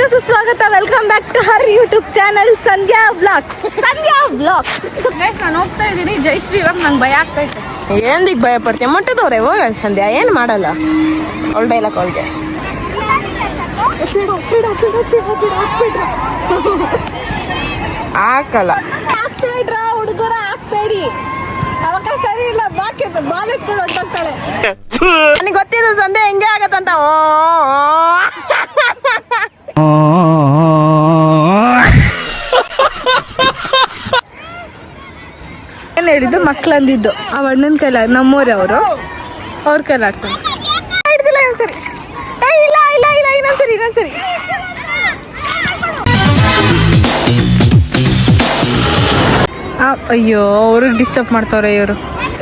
ಎಲ್ಲರಿಗೂ ಸುಸ್ವಾಗತ. Welcome back to her YouTube channel Sandhya vlogs Sandhya vlogs so guys ನಾನು ಹೋಗ್ತಾ ಇದ್ದೀನಿ. ಜೈ ಶ್ರೀರಾಮ್ ನಂಗೆ ಭಯ ಆಗ್ತಾ ಇತ್ತು. ಏನಕ್ಕೆ ಭಯ ಪಡ್ತೀಯ? ಮೊಟ್ಟದವ್ರೆ ಹೋಗ ಸಂಧ್ಯಾ ಏನು ಮಾಡಲ್ಲ? ಅವಳ ಡೈಲಾಗ್ ಅವಳಿಗೆ. ಹಾಕಲ್ಲ. ಹಾಕ್ಬೇಡ್ರ ಹುಡುಗರ ಹಾಕ್ಬೇಡಿ. ಅವಕಾಶ ಸರಿ ಇಲ್ಲ ಬಾಕಿ ಬಾಲ್ ಎತ್ಕೊಂಡು ಹೊಟ್ಟೋಗ್ತಾಳೆ ನನಗೆ ಗೊತ್ತಿದ್ದು ಸಂಧ್ಯಾ ಹೆಂಗೆ ಆಗತ್ತಂತ? ಓ ಏನು ಹೇಳಿದ್ದು ಮಕ್ಳು ಅಂದಿದ್ದು ಆ ಅಣ್ಣನ ಕೈಲ ನಮ್ಮೂರೇ ಅವರು. ಅವ್ರ ಕೈಲಿ ಆಡ್ತಾರೆ. ಹಿಡ್ದಿಲ್ಲ ಇನ್ನೊಂದ್ಸರಿ. ಏ ಇಲ್ಲ ಇಲ್ಲ ಇಲ್ಲ ಇನ್ನೊಂದ್ಸರಿ ಇನ್ನೊಂದ್ಸರಿ. ಆ, ಅಯ್ಯೋ ಅವ್ರಿಗೆ ಡಿಸ್ಟರ್ಬ್ ಮಾಡ್ತಾವ್ರೆ ಇವರು.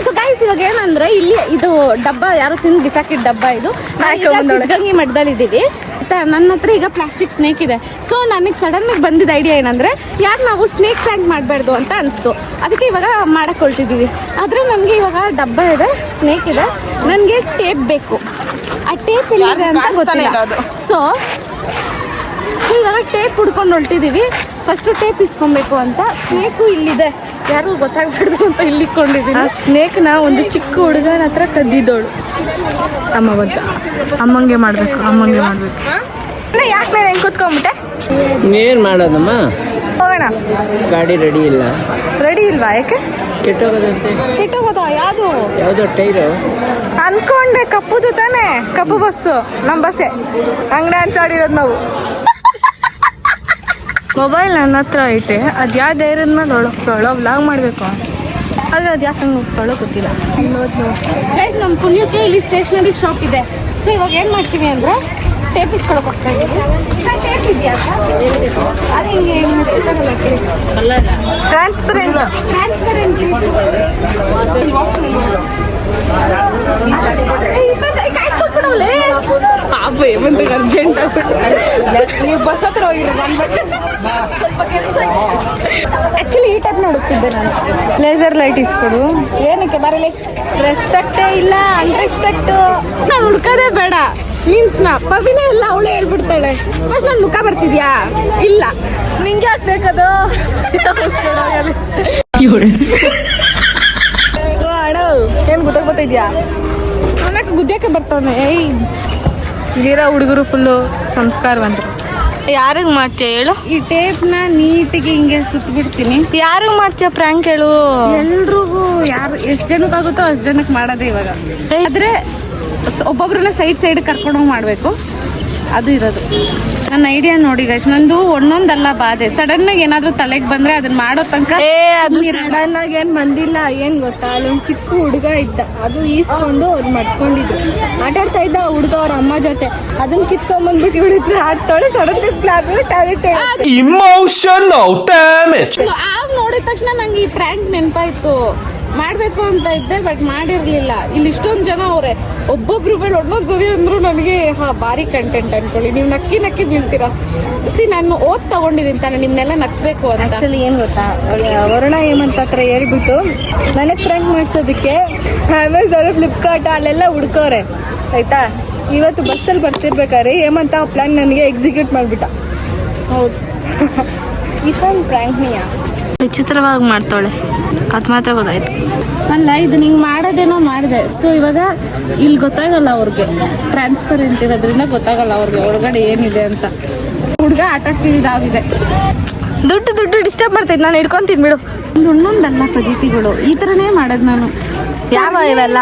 ಸೊ ಗೈಸ್ ಇವಾಗ ಏನಂದ್ರೆ ಇಲ್ಲಿ ಇದು ಡಬ್ಬ ಯಾರು ತಿಂದು ಬಿಸಾಕಿದ ಡಬ್ಬ ಇದು. ಸಿದ್ಧಗಂಗೆ ಮಠದಲ್ಲಿದ್ದೀವಿ ನನ್ನ ಹತ್ರ ಈಗ ಪ್ಲಾಸ್ಟಿಕ್ ಸ್ನೇಕ್ ಇದೆ. ಸೊ ನನಗೆ ಸಡನ್ ಆಗಿ ಬಂದಿದ್ದ ಐಡಿಯಾ ಏನಂದ್ರೆ ಯಾರು ನಾವು ಸ್ನೇಕ್ ಟ್ಯಾಂಕ್ ಮಾಡಬಾರ್ದು ಅಂತ ಅನಿಸ್ತು. ಅದಕ್ಕೆ ಇವಾಗ ಮಾಡಕ್ಕೊಳ್ತಿದ್ದೀವಿ ಆದರೆ ನನಗೆ ಇವಾಗ ಡಬ್ಬ ಇದೆ ಸ್ನೇಕ್ ಇದೆ. ನನಗೆ ಟೇಪ್ ಬೇಕು. ಆ ಟೇಪ್ ಇಲ್ಲ ಅಂತ ಗೊತ್ತಿಲ್ಲ. ಸೊ ಸೊ ಇವಾಗ ಟೇಪ್ ಹುಡ್ಕೊಂಡು ಹೊಲ್ಟಿದ್ದೀವಿ ಫಸ್ಟು ಟೇಪ್ ಇಸ್ಕೊಬೇಕು ಅಂತ ಸ್ನೇಕು ಇಲ್ಲಿದೆ. ಯಾರು ಗೊತ್ತಾಗ್ಬಾರ್ದು ಅಂತ ಇಲ್ಲಿ ಇಟ್ಕೊಂಡಿದ್ದೀನಿ ಆ ಸ್ನೇಕ್ನ ಒಂದು ಚಿಕ್ಕ ಹುಡುಗನ ಹತ್ರ ಕದ್ದಿದ್ದೋಳು. ಅಮ್ಮ ಗೊತ್ತು. ಅಮ್ಮಂಗೆ ಮಾಡಬೇಕು ಅಮ್ಮಂಗೆ ಮಾಡಬೇಕು. ಯಾಕೆ ಬೇಡ ಹೆಂಗೆ ಕೂತ್ಕೊಂಬಿಟ್ಟೆ? ಏನ್ ಮಾಡೋದಮ್ಮ? ಹೋಗೋಣ. ಗಾಡಿ ರೆಡಿ ಇಲ್ಲ. ರೆಡಿ ಇಲ್ವಾ ಯಾಕೆ? ಕೆಟ್ಟೋಗದಂತೆ. ಕೆಟ್ಟೋಗೋದ? ಯಾವುದು? ಯಾವುದೋ ಟೈರು. ಅನ್ಕೊಂಡೆ ಕಪ್ಪುದು ತಾನೇ. ಕಪ್ಪು ಬಸ್ಸು ನಮ್ಮ ಬಸ್ಸೇ. ಹಂಗ್ ಡ್ಯಾನ್ಸ್ ಆಡಿರೋದು ನಾವು. ಮೊಬೈಲ್ ನನ್ನ ಹತ್ರ ಐತೆ. ಅದು ಯಾವ ಧೈರ್ಯದ ಮೇಲೆ ಒಳಗ್ತಾಳೋ ವ್ಲಾಗ್ ಮಾಡಬೇಕು. ಆದರೆ ಅದು ಯಾಕೆ ಹಂಗೆ ಹೋಗ್ತಾಳೋ ಗೊತ್ತಿಲ್ಲ. ಗೈಸ್ ನಮ್ಮ ಪುಣ್ಯಕ್ಕೆ ಇಲ್ಲಿ ಸ್ಟೇಷನರಿ ಶಾಪ್ ಇದೆ. ಸೊ ಇವಾಗ ಏನು ಮಾಡ್ತೀವಿ ಅಂದರೆ ಟೇಪ್ ಇಸ್ಕೊಳಕ್ಕೆ ಹೋಗ್ತಾ ಇದ್ದೀವಿ ಟೇಪ್ ಇದೆಯಾ? ಅದು ಹಿಂಗೆ ಟ್ರಾನ್ಸ್ಪರೆಂಟ್ ಟ್ರಾನ್ಸ್ಪರೆಂಟ್ ಪಾಪ ಏಮಂತ ಅರ್ಜೆಂಟ್ ನೀವು ಬಸ್ ಹತ್ರ ಹೋಗಿರೋ ಸ್ವಲ್ಪ ಕೆಲಸ ಆಕ್ಚುಲಿ ಈ ಟೈಪ್ ನೋಡುತ್ತಿದ್ದೆ ನಾನು. ಲೇಸರ್ ಲೈಟ್ ಇಸ್ಕೊಡು. ಏನಕ್ಕೆ ಬರಲಿ? ರೆಸ್ಪೆಕ್ಟೇ ಇಲ್ಲ ಅನ್ರೆಸ್ಪೆಕ್ಟ್ ನಾನು ಹುಡ್ಕೋದೇ ಬೇಡ. ಮೀನ್ಸ್ ನಾ ಪವಿನೇ ಇಲ್ಲ ಅವಳೇ ಹೇಳ್ಬಿಡ್ತಾಳೆ. ಫಸ್ಟ್ ನನ್ನ ಮುಖ ಬರ್ತಿದ್ಯಾ? ಇಲ್ಲ. ನಿಂಗೆ ಯಾಕೆ ಬೇಕದು ಅಣ್ಣ ಅವನಕ್ಕೆ ಗುದ್ದಕ್ಕೆ ಬರ್ತಾವನೆ? ಏಯ್. ಇಲ್ಲಿರೋ ಹುಡುಗರು ಫುಲ್ಲು ಸಂಸ್ಕಾರವಂತರು. ಯಾರಿಗೆ ಮಾಡ್ತೀಯ ಹೇಳು? ಈ ಟೇಪ್ನ ನೀಟಿಗೆ ಹಿಂಗೆ ಸುತ್ತಬಿಡ್ತೀನಿ ಯಾರಿಗೆ ಮಾಡ್ತೀಯ ಪ್ರ್ಯಾಂಕ್ ಹೇಳು? ಎಲ್ರಿಗೂ ಯಾರು ಎಷ್ಟು ಜನಕ್ಕಾಗುತ್ತೋ ಅಷ್ಟು ಜನಕ್ಕೆ ಮಾಡೋದೇ ಇವಾಗ. ಆದ್ರೆ ಒಬ್ಬೊಬ್ರನ್ನ ಸೈಡ್ ಸೈಡ್ ಕರ್ಕೊಂಡೋಗಿ ಮಾಡಬೇಕು. ಅದು ಇರೋದು. ನನ್ನ ಐಡಿಯಾ ನೋಡಿ ಗೈಸ್ ನಂದು ಒಂದೊಂದಲ್ಲ ಬಾಧೆ. ಸಡನ್ ಆಗಿ ಏನಾದ್ರೂ ತಲೆಗೆ ಬಂದ್ರೆ ಅದನ್ನ ಮಾಡೋ ತನಕ ಏ ಅದು ಸಡನ್ ಆಗಿ ಏನ್ ಬಂದಿಲ್ಲ ಏನ್ ಗೊತ್ತಾ? ಅಲ್ಲೊಂದ್ ಚಿಕ್ಕ ಹುಡುಗ ಇದ್ದ. ಅದು ಈಸ್ಕೊಂಡು ಅವ್ರು ಮಟ್ಕೊಂಡಿದ್ರು ಆಟಾಡ್ತಾ ಇದ್ದ ಆ ಹುಡುಗ ಅವ್ರ ಅಮ್ಮ ಜೊತೆ. ಅದನ್ನ ಕಿತ್ಕೊಂಡ್ಬಂದ್ಬಿಟ್ಟು ಇವಳಿದ್ರೆ ಆಡ್ತಾಳೆ ಸಡನ್ ಪ್ಲಾನ್ ಟ್ಯಾಲೆಂಟ್. ಆವ್ ನೋಡಿದ ತಕ್ಷಣ ನಂಗೆ ಈ ಪ್ರ್ಯಾಂಕ್ ನೆನಪಾಯ್ತು. ಮಾಡ್ಬೇಕು ಅಂತ ಇದ್ದೆ ಬಟ್ ಮಾಡಿರಲಿಲ್ಲ. ಇಲ್ಲಿ ಇಷ್ಟೊಂದು ಜನ ಅವರೇ ಒಬ್ಬೊಬ್ರು ಮೇಲೆ ಒಂದೊಂದು ಸರಿ ಅಂದ್ರು ನನಗೆ ಹಾ ಭಾರಿ ಕಂಟೆಂಟ್ ಅನ್ಕೊಳ್ಳಿ. ನೀವು ನಕ್ಕಿ ನಕ್ಕಿ ಬೀಳ್ತೀರಾ? ಸಿ ನಾನು ಓದ್ ತಗೊಂಡಿದ್ದೀನಿ ತಾನೆ ನಿಮ್ಮನ್ನೆಲ್ಲ ನಗ್ಸ್ಬೇಕು ಅಂತ. ಆಕ್ಚುಲಿ ಏನು ಗೊತ್ತಾ? ವರುಣ ಹೇಮಂತ್ ಹತ್ರ ಹೇಳ್ಬಿಟ್ಟು ನನಗೆ ಫ್ರೆಂಡ್ ಮಾಡಿಸೋದಕ್ಕೆ ಅಮೆಝಾನ್ ಫ್ಲಿಪ್ಕಾರ್ಟ್ ಅಲ್ಲೆಲ್ಲ ಹುಡ್ಕೋರೆ ಆಯ್ತಾ? ಇವತ್ತು ಬಸ್ಸಲ್ಲಿ ಬರ್ತಿರ್ಬೇಕಾದ್ರೆ ಹೇಮಂತ ಆ ಪ್ಲಾನ್ ನನಗೆ ಎಕ್ಸಿಕ್ಯೂಟ್ ಮಾಡಿಬಿಟ್ಟ. ಹೌದು. ಇದೊಂದು ಪ್ರ್ಯಾಂಕ್ನಿಯಾ ವಿಚಿತ್ರವಾಗಿ ಮಾಡ್ತಾಳೆ. ಅದು ಮಾತ್ರ ಗೊತ್ತಾಯ್ತು. ಅಲ್ಲ ಇದು ನಿಂಗೆ ಮಾಡೋದೇನೋ ಮಾಡಿದೆ. ಸೊ ಇವಾಗ ಇಲ್ಲಿ ಗೊತ್ತಾಗಲ್ಲ ಅವ್ರಿಗೆ. ಟ್ರಾನ್ಸ್ಪರೆಂಟ್ ಇರೋದ್ರಿಂದ ಗೊತ್ತಾಗಲ್ಲ ಅವ್ರಿಗೆ ಒಳಗಡೆ ಏನಿದೆ ಅಂತ. ಹುಡುಗ ಆಟ ಆಡ್ತಿದ್ದಾವಿದೆ ದುಡ್ಡು ದುಡ್ಡು ಡಿಸ್ಟರ್ಬ್ ಮಾಡ್ತೈತೆ ನಾನು ಹಿಡ್ಕೊಂತೀನಿ ಬಿಡು. ಒಂದು ಪಜಿತಿಗಳು ಈ ಥರನೇ ಮಾಡೋದು ನಾನು. ಯಾವ ಇವೆಲ್ಲ?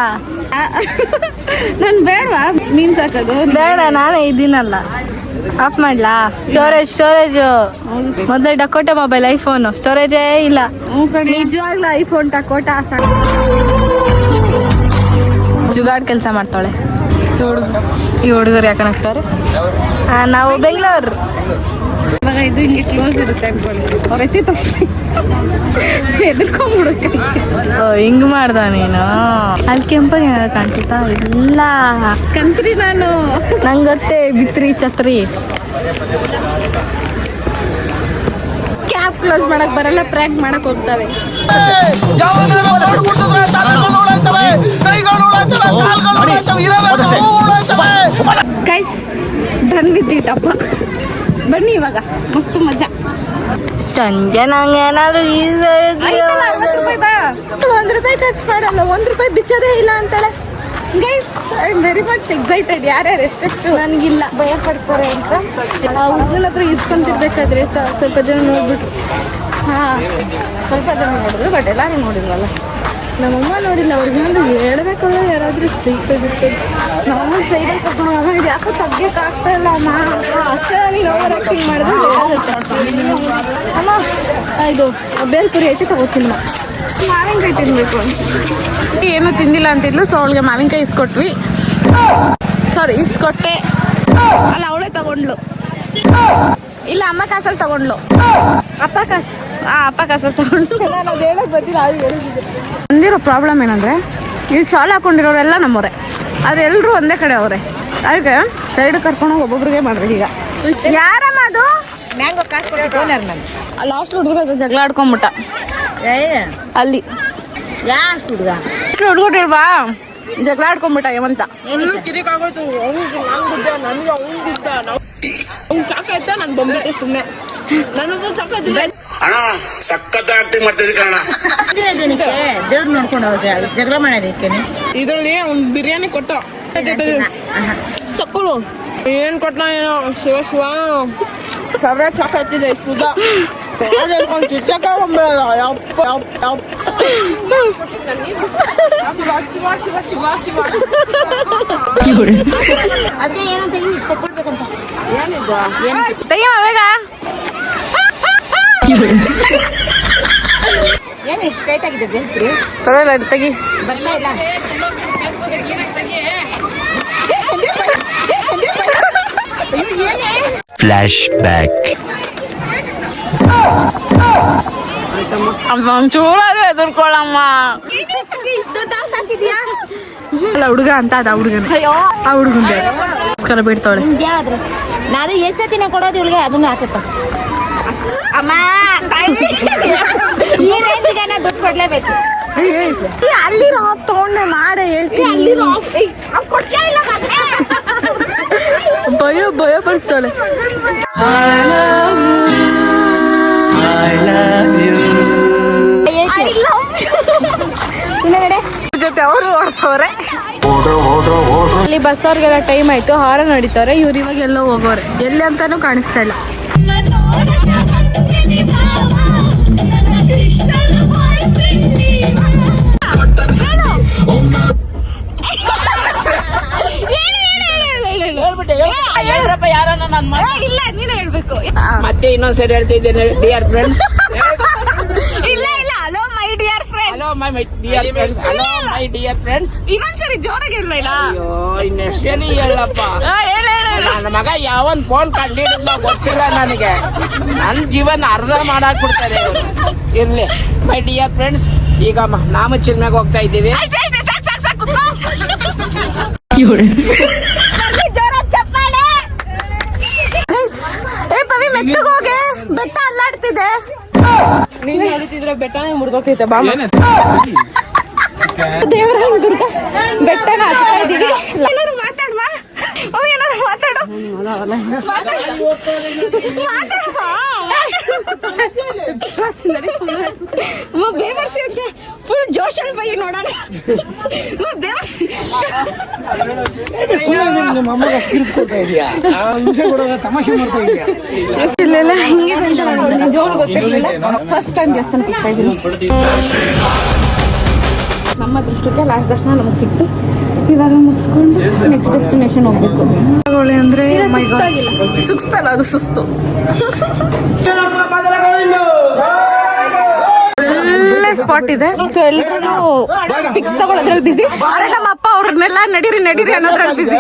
ನಾನು ಬೇಡವಾ? ಮೀನ್ಸ್ ಸಾಕೋದು? ಬೇಡ ನಾನೇ ಇದ್ದೀನಲ್ಲ. ಆಫ್ ಮಾಡ್ಲಾ? ಸ್ಟೋರೇಜ್ ಸ್ಟೋರೇಜ್ ಮೊದಲೇ ಡಕೋಟ ಮೊಬೈಲ್ ಐಫೋನ್ ಸ್ಟೋರೇಜೇ ಇಲ್ಲ. ನಿಜವಾಗ್ಲೂ ಐಫೋನ್ ಡಕೋಟ ಸಾಕು. ಜುಗಾಡ್ ಕೆಲಸ ಮಾಡ್ತಾಳೆ ಈ ಹುಡುಗರು ಯಾಕೆ ನಗ್ತಾರೆ ನಾವು ಬೆಂಗಳೂರು. ಇವಾಗ ಇದು ಇಲ್ಲಿ ಕ್ಲೋಸ್ ಇರುತ್ತೆ ಅನ್ಕೊಳ್ಳಿ ಅವ್ರು ಎತ್ತಿ ತಕ್ಷಣ ಹೆದರ್ಕೊಂಡ್ಬಿಡುತ್ತೆ ಓ ಹಿಂಗ್ ಮಾಡ್ದ ನೀನು? ಅಲ್ಲಿ ಕೆಂಪಾಗಿ ಏನಾದ್ರು ಕಾಣ್ತಿತ್ತಾ ಇಲ್ಲ. ಕಂತ್ರಿ ನಾನು. ನಂಗೆ ಗೊತ್ತೇ ಬಿತ್ರಿ ಛತ್ರಿ. ಕ್ಯಾಪ್ ಕ್ಲೋಸ್ ಮಾಡಕ್ ಬರಲ್ಲ ಪ್ರ್ಯಾಂಕ್ ಮಾಡಕ್ ಹೋಗ್ತವೆ. ಗೈಸ್ ಡನ್ ವಿತ್ ಇಟ್ ಅಪ್ಪ. ಬನ್ನಿ ಇವಾಗ. ಮಸ್ತ್ ಮಜಾ. ಸಂಜೆ ನಂಗೆ ಏನಾದ್ರು ಒಂದ್ ರೂಪಾಯಿ ಖರ್ಚು ಮಾಡಲ್ಲ ಒಂದ್ ರೂಪಾಯಿ ಬಿಚ್ಚೋದೇ ಇಲ್ಲ ಅಂತಾಳೆ. Guys I am very much excited ಯಾರ್ಯಾರು ಎಷ್ಟೆಷ್ಟು ನನಗಿಲ್ಲ. ಭಯ ಪಡ್ತಾರೆ ಅಂತ. ಆ ಹುಡುಗನ ಹತ್ರ ಇಸ್ಕೊಂತಿರ್ಬೇಕಾದ್ರೆ ಸ್ವಲ್ಪ ಜನ ನೋಡ್ಬಿಟ್ರು. ಹಾ ಸ್ವಲ್ಪ ಜನ ನೋಡಿದ್ರು ಬಟ್ ಎಲ್ಲರೂ ನೋಡಿದ್ವಲ್ಲ ನಮ್ಮಮ್ಮ ನೋಡಿಲ್ಲ ಅವ್ರಿಗೆ ಒಂದು ಹೇಳ್ಬೇಕಲ್ಲ ಯಾರಾದ್ರೂ ಸ್ವೀಟ್ ಬಿಟ್ಟು ನಮ್ಮಮ್ಮ ಸೈಡಲ್ಲಿ ಕರ್ಕೊಂಡು ಅಮ್ಮ ಇದು ಯಾಕೋ ತಗ್ಗಕ್ಕೆ ಆಗ್ತಾ ಇಲ್ಲ ಅಮ್ಮ. ಅಷ್ಟೇ ನೀನು ಓವರ್ ಆಕ್ಟಿಂಗ್ ಮಾಡಿದ್ರೆ ಅಮ್ಮ ಇದು ಬೇಲ್ಪುರಿ ಐತೆ ತಗೋತೀನಿ ಮಾವಿನಕಾಯಿ ತಿನ್ಬೇಕು. ಏನೂ ತಿಂದಿಲ್ಲ ಅಂತಿದ್ಲು ಸೊ ಅವಳಿಗೆ ಮಾವಿನಕಾಯಿ ಇಸ್ಕೊಟ್ವಿ. ಸಾರಿ ಇಸ್ಕೊಟ್ಟೆ. ಅಲ್ಲ ಅವಳೇ ತಗೊಂಡ್ಲು ಇಲ್ಲ ಅಮ್ಮ ಕಾಸಲ್ಲಿ ತಗೊಂಡ್ಲು ಅಪ್ಪ ಕಾಸು. ಅಪ್ಪ ಕಸರ ತಗೊಂಡು ಬಂದಿರೋ ಪ್ರಾಬ್ಲಮ್ ಏನಂದ್ರೆ ಇಲ್ಲಿ ಶಾಲ್ ಹಾಕೊಂಡಿರೋರೆಲ್ಲ ನಮ್ಮವ್ರೆ. ಅದೆಲ್ಲರೂ ಒಂದೇ ಕಡೆ ಅವರೇ. ಅದಕ್ಕೆ ಸೈಡ್ ಕರ್ಕೊಂಡು ಒಬ್ಬೊಬ್ರಿಗೆ ಮಾಡ್ರಿ ಈಗ. ಯಾರಮ್ಮ ಅದು? ಮ್ಯಾಂಗೋ ಕಾಸು ಕೊಟ್ಟು ಓನರ್ ನಾನು. ಲಾಸ್ಟ್ ಹುಡುಗರು ಅದು ಜಗಳ ಆಡ್ಕೊಂಬಿಟ್ಟ. ಅಲ್ಲಿ. ಯಾಷ್ಟು ಹುಡುಗ? ಹುಡುಗರಿಲ್ವಾ? ಜಗಳ ಆಡ್ಕೊಂಬಿಟ್ಟ ಹೇಮಂತ. ಅಣ್ಣ ಸಖತ್ ಆಕ್ಟಿಂಗ್ ಕಣ ದಿನಕ್ಕೆ ದೇವ್ರು ನೋಡ್ಕೊಂಡು ಹೋದ ಜಗಳ ಮಾಡೋದಕ್ಕೆ ಇದರಲ್ಲಿ ಒಂದು ಬಿರಿಯಾನಿ ಕೊಟ್ಟ. ತಕ್ಕೊಳು ಏನ್ ಕೊಟ್ಟ ಏನೋ? ಶಿವ ಶಿವ. ಸಾವಿರ ಚಾಕ ಎತ್ತಿದೆ ಉದ್ದ. ಬಂದ್ಬಿಡಲ್ಲ. ಯಪ್ಪ ಯಪ್ಪ ಯಪ್ಪ. ಅದೇ ಏನಂತ ತಗೊಳ್ಬೇಕಂತ ಏನಿದ್ದ ಏನಿದು? ತೆಗಿಮ ಬೇಗ. ಏನು ಟೈಟ್ ಆಗಿದೆ ಪರವಾಗಿಲ್ಲ ತೆಗಿ. ಬರ್ತಾ ಇಲ್ಲ? ಫ್ಲಾಶ್ ಬ್ಯಾಕ್ ಎದುರ್ಕೊಳ್ಳಮ್ಮ ಅಲ್ಲ ಹುಡುಗ ಅಂತ ಅದ ಹುಡುಗನ. ಆ ಹುಡುಗಂದ ಬೇಡ ಬಿಡ್ತಾವಳೆ ನಾನು ಎಷ್ಟು ಸತಿನ ಕೊಡೋದು ಇವಳಿಗೆ? ಅದನ್ನ ಹಾಕಪ್ಪ ಅಮ್ಮ ಈ ರೇಂಜ್ಗೆನ ದುಡ್ಡು ಕೊಡ್ಲೇಬೇಕು. ಅಲ್ಲಿ ರಾಪ್ ತಗೊಂಡೆ ಮಾಡ ಹೇಳ್ತೀನಿ. ಭಯ ಭಯ ಪಡಿಸ್ತಾಳೆ. ಜೊತೆ ಅವರು ಓಡ್ತವ್ರೆ ಅಲ್ಲಿ ಬಸ್ ಅವ್ರಿಗೆಲ್ಲ ಟೈಮ್ ಆಯ್ತು ಹಾರ ನಡೀತಾರೆ ಇವ್ರು ಇವಾಗ ಎಲ್ಲೋ ಹೋಗೋರೆ ಎಲ್ಲಿ ಅಂತಾನು ಕಾಣಿಸ್ತಾ ಇಲ್ಲ. ಇಲ್ಲ ನೀನೇ ಹೇಳ್ಬೇಕು. ಮತ್ತೆ ಇನ್ನೊಂದ್ಸರಿ ಹೇಳ್ತಿದ್ದೇನೆ ಡಿಯರ್ ಫ್ರೆಂಡ್ಸ್ ಇಲ್ಲ ಇಲ್ಲ hello my dear friend hello my dear friends hello my dear friends ಇನ್ನೊಂದ್ಸರಿ ಜೋರಾಗಿ ಹೇಳ್ಬೇಡ. ಅಯ್ಯೋ ಇನ್ನೆಷ್ಟೇನಿ ಹೇಳಪ್ಪ ಹೇಳ ನನ್ನ ಮಗ ಯಾವನ್ ಫೋನ್ ಕಂಡಿಡಿದ್ಲ ಗೊತ್ತಿಲ್ಲ ನನಗೆ. ನನ್ನ ಜೀವನ ಅರ್ಧ ಮಾಡಾಕ್ ಬಿಡ್ತಾರೆ. ಇರ್ಲಿ ಮೈ ಡಿಯರ್ ಫ್ರೆಂಡ್ಸ್ ಈಗ ಮ- ನಾಮ ಚಿಲ್ಮೆಗೆ ಹೋಗ್ತಾ ಇದ್ದೀವಿ. ಏ ಪವಿ ಬೆಟ್ಟ ಅಲ್ಲಾಡ್ತಿದೆ. ಹೇಳ್ತಿದ್ರೆ ಬೆಟ್ಟನೇ ಮುರಿದೋಗ್ತೈತೆ ಬಾ ದೇವರ ದುರ್ಗ ಬೆಟ್ಟನ ಹತ್ತಾ ಇದೀವಿ ಏನಾರು ಮಾತಾಡ್ಮ ಅವ ಏನಾರು ಬೇವರ್ಸಿ ಫುಲ್ ಜೋಶಲ್ಲಿ ಬೈ ನೋಡೋಣ. ಜೋರು ಗೊತ್ತಿರಲಿಲ್ಲ ಫಸ್ಟ್ ಟೈಮ್ ದೇವಸ್ಥಾನ ಹೋಗ್ತಾ ಇದ್ದೀನಿ. ನಮ್ಮ ದೃಷ್ಟಕ್ಕೆ ಲಾಸ್ಟ್ ದರ್ಶನ ನಮಗೆ ಸಿಕ್ತು. ಇವಾಗ ಮುಗಿಸ್ಕೊಂಡು ನೆಕ್ಸ್ಟ್ ಡೆಸ್ಟಿನೇಷನ್ ಹೋಗ್ಬೇಕು. ಅಂದ್ರೆ ಸುಸ್ತಲ್ಲ ಅದು ಸುಸ್ತು. ಒಳ್ಳೆ ಸ್ಪಾಟ್ ಇದೆ. ಸೊ ಎಲ್ಲರೂ ಪಿಕ್ಸ್ ತಗೊಳ್ಳೋದ್ರಲ್ಲಿ ಬಿಸಿ ನಮ್ಮ ಅಪ್ಪ ಅವ್ರನ್ನೆಲ್ಲ ನಡೀರಿ ನಡೀರಿ ಅನ್ನೋದ್ರಲ್ಲಿ ಬಿಸಿ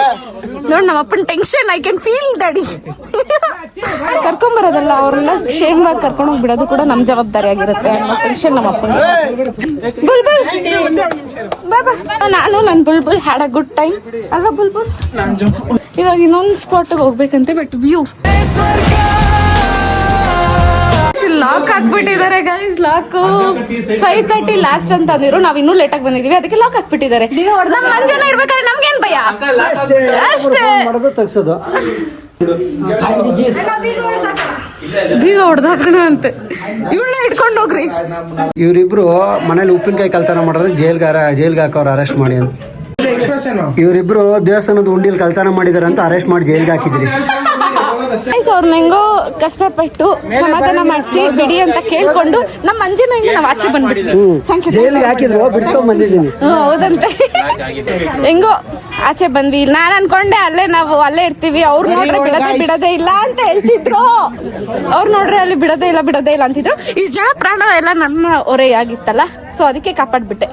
ನೋಡಿ ನಮ್ಮ ಅಪ್ಪನ ಟೆನ್ಷನ್ ಐ ಕ್ಯಾನ್ ಫೀಲ್ ದಡಿ ಕರ್ಕೊಂಬರೋದಲ್ಲ, ಅವ್ರನ್ನ ಶೇಮ್ ಆಗಿ ಕರ್ಕೊಂಡು ಹೋಗಿ ಬಿಡೋದು ಕೂಡ ನಮ್ಮ ಜವಾಬ್ದಾರಿ ಆಗಿರುತ್ತೆ ಅನ್ನೋ ಟೆನ್ಷನ್ ನಮ್ಮ ಅಪ್ಪನ ಬುಲ್ಬುಲ್ ಬಾಬಾ ನಾನು ನನ್ನ Bulbul had a good time ಅಲ್ವಾ ಬುಲ್ಬುಲ್ ಇವಾಗ ಇನ್ನೊಂದು ಸ್ಪಾಟ್ಗೆ ಹೋಗ್ಬೇಕಂತೆ but view lock ಹಾಕ್ಬಿಟ್ಟಿದ್ದಾರೆ guys lock five thirty last ಅಂತ ಅಂದಿರು ನಾವ್ ಇನ್ನೂ ಲೇಟ್ ಆಗಿ ಬಂದಿದೀವಿ. ಅದಕ್ಕೆ ಲಾಕ್ ಹಾಕ್ಬಿಟ್ಟಿದ್ದಾರೆ. ನಮ್ಮ ಮಂಜನ ಇರ್ಬೇಕಾದ್ರೆ ನಮ್ಗೇನ್ ಭಯ? ಅಷ್ಟೇ. ತೆಗ್ಸೋದು. ಬೀಗ ಹೊಡ್ದಾಕಣ ಅಂತೆ. ಇವಳನ್ನ ಇಟ್ಕೊಂಡು ಹೋಗ್ರಿ. ಇವರಿಬ್ರು ಮನೇಲಿ ಉಪ್ಪಿನಕಾಯಿ ಕಲ್ತನ ಮಾಡಿದ್ರೆ ಜೈಲ್ಗಾರ ಜೈಲ್ಗೆ ಹಾಕೋರು ಅರೆಸ್ಟ್ ಮಾಡಿ ಅಂತ. ಇವರಿಬ್ರು ದೇವಸ್ಥಾನದ ಉಂಡಿಲ್ ಕಲ್ತನ ಮಾಡಿದಾರೆ ಅಂತ ಅರೆಸ್ಟ್ ಮಾಡಿ ಜೈಲ್ಗೆ ಹಾಕಿದ್ರಿ. ಗೈಸ್ ಅವ್ರನ್ನ ಹೆಂಗೋ ಕಷ್ಟಪಟ್ಟು ಸಮಾಧಾನ ಮಾಡಿಸಿ ಬಿಡಿ ಅಂತ ಕೇಳ್ಕೊಂಡು ನಮ್ಮ ಮಂಜಿನ ಹೆಂಗೆ ನಾವು ಆಚೆ. ಜೈಲ್ಗೆ ಹಾಕಿದ್ರು ಬಿಡಿಸ್ಕೊಂಡ್ ಬಂದಿದ್ದೀನಿ. ಹೌದಂತೆ. ಹೆಂಗೋ ಆಚೆ ಬಂದ್ವಿ. ನಾನ್ ಅನ್ಕೊಂಡೆ ಅಲ್ಲೇ ನಾವು ಅಲ್ಲೇ ಇರ್ತೀವಿ ಅವ್ರು ನೋಡ್ರೆ ಬಿಡದೆ ಬಿಡದೇ ಇಲ್ಲ ಅಂತ ಹೇಳ್ತಿದ್ರು. ಅವ್ರು ನೋಡ್ರೆ ಅಲ್ಲಿ ಬಿಡದೇ ಇಲ್ಲ ಬಿಡದೇ ಇಲ್ಲ ಅಂತಿದ್ರು. ಇಷ್ಟ ಜನ ಪ್ರಾಣ ಎಲ್ಲ ನನ್ನ ಹೊರೆಯಾಗಿತ್ತಲ್ಲ ಸೊ ಅದಕ್ಕೆ ಕಾಪಾಡ್ಬಿಟ್ಟೆ.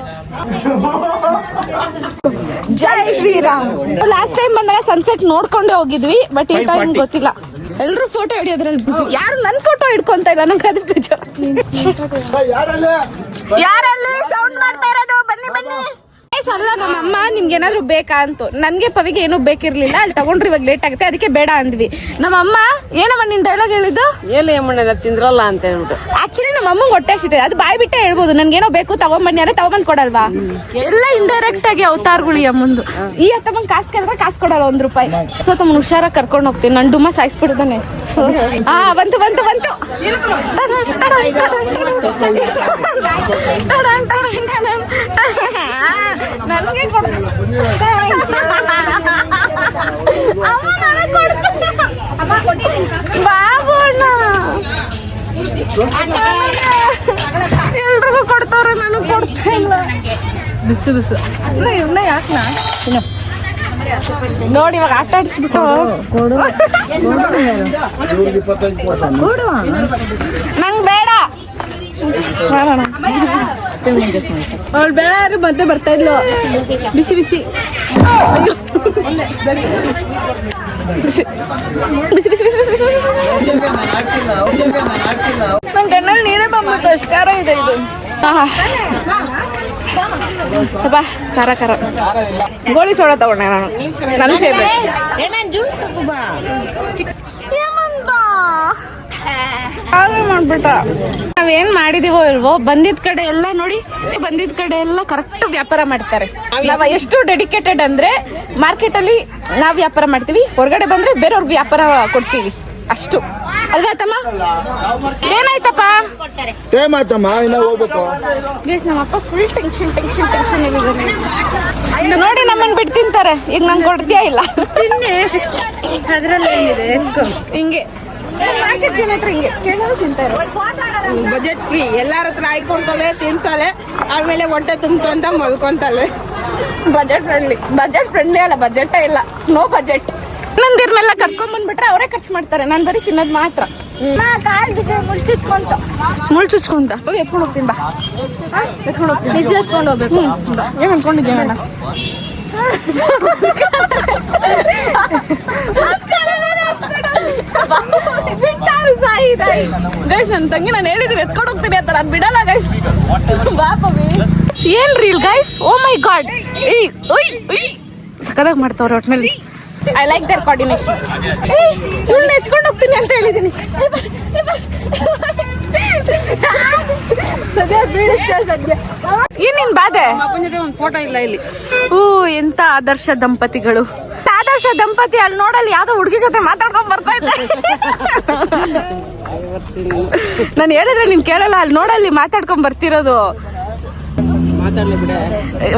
ಜೈ ಶ್ರೀರಾಮ್. ಲಾಸ್ಟ್ ಟೈಮ್ ಬಂದಾಗ ಸನ್ಸೆಟ್ ನೋಡ್ಕೊಂಡೆ ಹೋಗಿದ್ವಿ ಬಟ್ ಈ ಟೈಮ್ ಗೊತ್ತಿಲ್ಲ. ಎಲ್ರು ಫೋಟೋ ಹಿಡಿಯೋದ್ರಲ್ಲಿ ಬಿಸಿ ಯಾರು ನನ್ನ ಫೋಟೋ ಹಿಡ್ಕೊಂತ ಇಲ್ಲ ನಂಗೆ ಅದು ಬೇಜಾರು ಯಾರಲ್ಲಿ? ಸೌಂಡ್ ಮಾಡ್ತಾ ಇರೋದು? ಬನ್ನಿ ಬನ್ನಿ. Guys, ಅಲ್ಲ ನಮ್ಮ ಅಮ್ಮ ನಿಮ್ಗೆ ಏನಾದ್ರು ಬೇಕಾ ಅಂತು. ನನ್ಗೆ ಪವಿಗೆ ಏನೂ ಬೇಕಿರ್ಲಿಲ್ಲ ಅಲ್ಲಿ ತಗೊಂಡ್ರಿ ಇವಾಗ ಲೇಟ್ ಆಗುತ್ತೆ ಅದಕ್ಕೆ ಬೇಡ ಅಂದ್ವಿ. ನಮ್ಮ ಅಮ್ಮ ಏನಮ್ಮ ನಿನ್ ಡೈಲಾಗ್ ಹೇಳಿದ್ದು? ಎಲ್ಲಿ ತಿಂದ್ರಲ್ಲ ಅಂತ ಹೇಳ್ಬಿಟ್ಟು. ಆಕ್ಚುಲಿ ನಮ್ಮ ಅಮ್ಮಂಗೆ ಹೊಟ್ಟೆ ಹಸಿದೆ ಅದು ಬಾಯ್ ಬಿಟ್ಟೆ ಹೇಳ್ಬೋದು ಏನೋ ಬೇಕು ತಗೊಂಬನ್ನಿ ಅಂದ್ರೆ ತಗೊಂಬಂದ್ ಕೊಡಲ್ವಾ? ಎಲ್ಲ ಇಂಡೈರೆಕ್ಟ್ ಆಗಿ ಅವತಾರಗಳು ಅಮ್ಮಂದು. ಈ ಅತ್ತಮ್ಮ ಕಾಸು ಕೇಳಿದ್ರೆ ಕಾಸು ಕೊಡಲ್ಲ ಒಂದ್ ರೂಪಾಯಿ. ಸೊ ತಮ್ಮ ಹುಷಾರಾಗಿ ಕರ್ಕೊಂಡು ಹೋಗ್ತೀನಿ ನನ್ ಡುಮ್ಮ ಸಾಯಿಸ್ಬಿಡ್ತಾನೆ ಹಾ ಬಂತು ಬಂತು ಬಂತು. ನನಗೆ ಬಾಬು ಎಲ್ರಿಗೂ ಕೊಡ್ತಾವ್ರೆ ನನಗೆ ಕೊಡ್ತಾ ಇಲ್ಲ. ಬಿಸು ಬಿಸು. ಇವನ್ನ ಯಾಕನ? ನೋಡಿ ಇವಾಗ ಆಟ ಆಡಿಸ್ಬಿಟ್ಟು ನಂಗೆ ಬೇಡ. ಅವಳು ಬೇಡ ಯಾರು ಮತ್ತೆ ಬರ್ತಾ ಇದ್ಲು. ಬಿಸಿ ಬಿಸಿ. ಬಿಸಿ ಬಿಸಿ ಬಿಸಿ ಬಿಸಿ ಬಿಸಿ ಬಿಸಿ. ನನ್ ಕಣ್ಣಲ್ಲಿ ನೀರೇ ಬಂದ್ಬಿಟ್ಟು ಅಷ್ಟು ಖಾರ ಇದೆ ಇದು. ಅಬ್ಬಾ ಖಾರ ಖಾರ. ಗೋಳಿ ಸೋಡಾ ತಗೊಂಡೆ ನಾನು. ನನ್ನ ಫೇವ್ರೆಟ್ ಮಾಡ್ಬಿಟ್ಟ ನಾವೇನ್ ಮಾಡಿದೀವೋ ಇಲ್ವೋ, ಬಂದಿದ್ ಕಡೆ ಎಲ್ಲ ನೋಡಿ, ಬಂದಿದ್ ಕಡೆ ಎಲ್ಲ ಕರೆಕ್ಟ್ ವ್ಯಾಪಾರ ಮಾಡ್ತಾರೆ. ನಾವ್ ಎಷ್ಟು ಡೆಡಿಕೇಟೆಡ್ ಅಂದ್ರೆ ಮಾರ್ಕೆಟ್ ಅಲ್ಲಿ ನಾವ್ ವ್ಯಾಪಾರ ಮಾಡ್ತೀವಿ, ಹೊರಗಡೆ ಬಂದ್ರೆ ಬೇರೆಯವ್ರಿಗೆ ವ್ಯಾಪಾರ ಕೊಡ್ತೀವಿ, ಅಷ್ಟು. ಅಲ್ವಾ ತಮ್ಮ ಏನಾಯ್ತಪ್ಪ? ಟೈಮ್ ಆಯ್ತಮ್ಮ ಇನ್ನ ಹೋಗ್ಬೇಕು. ಗೈಸ್ ನಮ್ಮಪ್ಪ ಫುಲ್ ಟೆನ್ಷನ್ ಟೆನ್ಷನ್ ಟೆನ್ಷನ್ ಇಲ್ಲಿದ್ದಾರೆ ನೋಡಿ ನಮ್ಮನ್ ಬಿಟ್ಟು ತಿಂತಾರೆ. ಈಗ ನಂಗೆ ಕೊಡ್ತೀಯಾ ಇಲ್ಲ? ಹಿಂಗೆ. ಮಾರ್ಕೆಟ್ ಜನ ಹತ್ರ ಹಿಂಗೆ. ಕೇಳೋರು ತಿಂತಾರೆ. ಬಜೆಟ್ ಫ್ರೀ ಎಲ್ಲಾರ ಹತ್ರ ಆಯ್ಕೊಂತಾಳೆ ತಿಂತಾಳೆ. ಆಮೇಲೆ ಹೊಟ್ಟೆ ತುಂಬ್ಕೊಂತ ಮಲ್ಕೊಂತಾಳೆ. ಬಜೆಟ್ ಫ್ರೆಂಡ್ಲಿ ಬಜೆಟ್ ಫ್ರೆಂಡ್ಲಿ ಅಲ್ಲ ಬಜೆಟೇ ಇಲ್ಲ. ನೋ ಬಜೆಟ್ ನಂದಿರ್ನೆಲ್ಲ ಕರ್ಕೊಂಡ್ ಬಂದ್ಬಿಟ್ರೆ ಅವರೇ ಖರ್ಚು ಮಾಡ್ತಾರೆ. ನಾನು ಬರೀ ತಿನ್ನೋದು ಮಾತ್ರ. ಮುಳ್ಚುಚ್ಕೊಂತ ಮುಳ್ಚುಚ್ಕೊಂತ ಹೋಗಿ ಎತ್ಕೊಂಡು ಹೋಗ್ತೀನಿ ಬಾ? ಎತ್ಕೊಂಡು ಹೋಗ್ತೀನಿ. ನಿಜ ಎತ್ಕೊಂಡು ಹೋಗ್ಬೇಕು. ಏನು ಅನ್ಕೊಂಡಿದ್ದೆ ನಾನು ಗೈಸ್ ನನ್ನ ತಂಗಿ ನಾನು ಹೇಳಿದ್ರೆ ಎತ್ಕೊಂಡು ಹೋಗ್ತೀನಿ ಅಂತ ನಾನು ಬಿಡಲ್ಲ ಗೈಸ್ ಬಾಪ ಏನ್ರಿ reel guys oh my god ಏಯ್ ಒಯ್ ಸಕ್ಕದಾಗಿ ಮಾಡ್ತಾವ್ರೆ ಒಟ್ಟಿನಲ್ಲಿ ಐ ಲೈಕ್ ದರ್ ಕೋರ್ಡಿನೇಷನ್ ಇವಳನ್ನ ಎಸ್ಕೊಂಡು ಹೋಗ್ತೀನಿ ಅಂತ ಹೇಳಿದೀನಿ. ಸದ್ಯ ಬೀಳಿಸ್ತಾ ಸದ್ಯ. ಏನ್ ನಿನ್ ಬಾಧೆ ಒಂದು ಫೋಟೋ ಇಲ್ಲ ಇಲ್ಲಿ. ಹೂ ಎಂತ ಆದರ್ಶ ದಂಪತಿಗಳು. ಆದರ್ಶ ದಂಪತಿ ಅಲ್ಲಿ ನೋಡಲ್ಲಿ ಯಾವ್ದೋ ಹುಡುಗಿ ಜೊತೆ ಮಾತಾಡ್ಕೊಂಡ್ ಬರ್ತಾ ಇದ್ದೆ. ನಾನು ಹೇಳಿದ್ರೆ ನೀನ್ ಕೇಳಲ್ಲ ಅಲ್ಲಿ ನೋಡಲ್ಲಿ ಮಾತಾಡ್ಕೊಂಡ್ ಬರ್ತಿರೋದು.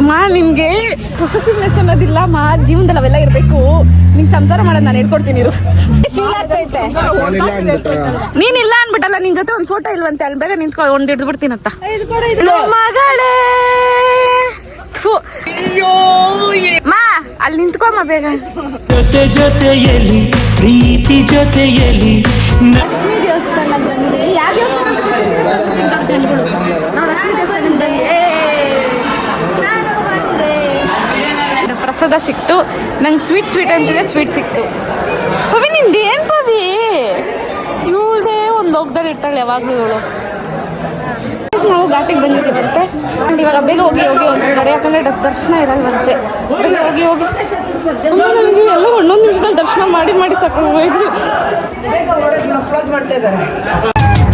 ಮಾ ನಿಮ್ಗೆ ಪೊಸೆಸಿವ್ನೆಸ್ ಅನ್ನೋದಿಲ್ಲ ಮಾ ಜೀವನದಲ್ಲಿ ಅವೆಲ್ಲ ಇರ್ಬೇಕು. ನಿಂಗೆ ಸಂಸಾರ ಮಾಡೋದು ನಾನು ಹೇಳ್ಕೊಡ್ತೀನಿ ಇರು. ನೀನಿಲ್ಲ ಅನ್ಬಿಟ್ಟಲ್ಲ ನಿನ್. ಜೊತೆ ಒಂದ್ ಫೋಟೋ ಇಲ್ವಂತೆ ಅಲ್ಲಿ ಬೇಗ ನಿಂತ್ಕೊ ಒಂದ್ ಹಿಡ್ದು ಬಿಡ್ತೀನಂತ ಮಗಳೇ! ಥು. ಮಾ ಅಲ್ಲಿ ನಿಂತ್ಕೊಮ್ಮ ಬೇಗ. ಜೊತೆ ಜೊತೆಯಲ್ಲಿ ಪ್ರೀತಿ ಜೊತೆಯಲ್ಲಿ ಲಕ್ಷ್ಮಿ ದೇವಸ್ಥಾನ ಬಂದಿದೆ. ಯಾವ ದೇವಸ್ಥಾನ ಸಿಕ್ತು. ನಂಗೆ ಸ್ವೀಟ್ ಸ್ವೀಟ್ ಅಂತಿದೆ ಸ್ವೀಟ್ ಸಿಕ್ತು. ಪವಿ ನಿಂದು ಏನು ಪವಿ? ಇವಳದೇ ಒಂದು ಲೋಕದಲ್ಲಿ ಇರ್ತಾಳೆ ಯಾವಾಗಲೂ ಇವಳು. ನಾವು ಘಾಟಿಗೆ ಬಂದಿದ್ದೀವಂತೆ. ಅಂಡ್ ಇವಾಗ ಬೇಗ ಹೋಗಿ ಹೋಗಿ ಅಂತಾರೆ ಯಾಕಂದರೆ ದರ್ಶನ ಇರಲ್ವಂತೆ. ಬೇಗ ಹೋಗಿ ಹೋಗಿ. ನನಗೆ ಎಲ್ಲ ಒಂದೊಂದು ನಿಮಿಷದಲ್ಲಿ ದರ್ಶನ ಮಾಡಿ ಮಾಡಿ ಸಾಕೋಯ್ತು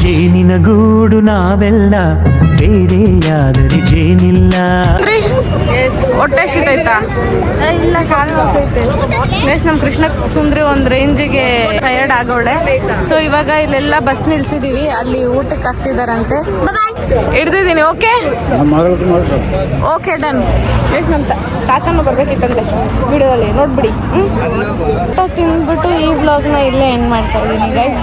ಜೇನಿನ ಗೂಡು ನಾವೆಲ್ಲ ಬೇರೆಯಾದರೆ ಜೇನಿಲ್ಲ. ಹೊಟ್ಟೆ ಶೀತೈತಾ ಇಲ್ಲ ಕಾಲು ಹೋಗ್ತೈತೆ ಗೈಸ್ ನಮ್ಮ ಕೃಷ್ಣ ಸುಂದ್ರಿ ಒಂದು ರೇಂಜಿಗೆ ಟಯರ್ಡ್ ಆಗೋಳೆ. ಸೊ ಇವಾಗ ಇಲ್ಲೆಲ್ಲ ಬಸ್ ನಿಲ್ಸಿದೀವಿ. ಅಲ್ಲಿ ಊಟಕ್ಕೆ ಹಾಕ್ತಿದಾರಂತೆ ಹಿಡ್ದಿದ್ದೀನಿ ಓಕೆ ಓಕೆ ಡನ್ ಗೈಸ್ ನಮ್ಮ ತಾತನೂ ಬರ್ಬೇಕಿತ್ತಂತೆ ವಿಡಿಯೋದಲ್ಲಿ. ನೋಡ್ಬಿಡಿ. ಹ್ಞೂ ತಿಂದ್ಬಿಟ್ಟು ಈ ಬ್ಲಾಗ್ನ ಇಲ್ಲೇ ಎಂಡ್ ಮಾಡ್ತಾ ಇದ್ದೀನಿ ಗೈಸ್